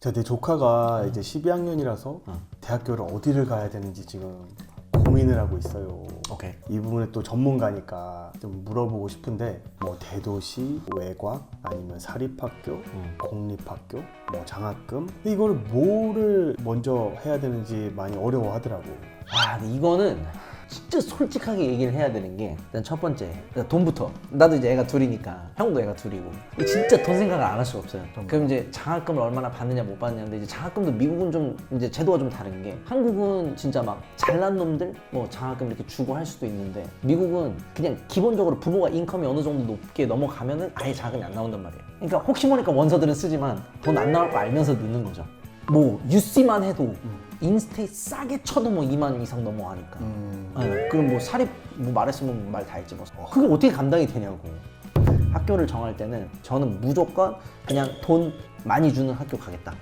자, 내 조카가 이제 12학년이라서 응. 대학교를 어디를 가야 되는지 지금 고민을 하고 있어요. 오케이. 이 부분에 또 전문가니까 좀 물어보고 싶은데 뭐 대도시, 외곽, 아니면 사립학교, 음. 공립학교, 뭐 장학금 근데 이걸 뭐를 먼저 해야 되는지 많이 어려워하더라고. 아, 근데 이거는 진짜 솔직하게 얘기를 해야 되는 게 일단 첫 번째 일단 돈부터. 나도 이제 애가 둘이니까. 형도 애가 둘이고. 이 진짜 돈 생각을 안 할 수가 없어요. 그럼 이제 장학금을 얼마나 받느냐 못 받느냐인데 이제 장학금도 미국은 좀 이제 제도가 좀 다른 게 한국은 진짜 막 잘난 놈들 뭐 장학금 이렇게 주고 할 수도 있는데 미국은 그냥 기본적으로 부모가 인컴이 어느 정도 높게 넘어가면은 아예 자금이 안 나온단 말이에요. 그러니까 혹시 모르니까 원서들은 쓰지만 돈 안 나올 거 알면서 넣는 거죠 뭐 UC만 해도 인스테이 싸게 쳐도 뭐 2만 이상 넘어가니까. 음, 네, 그럼 뭐 사립 뭐 말했으면 말 다 했지 뭐. 그게 어떻게 감당이 되냐고. 학교를 정할 때는 저는 무조건 그냥 돈 많이 주는 학교 가겠다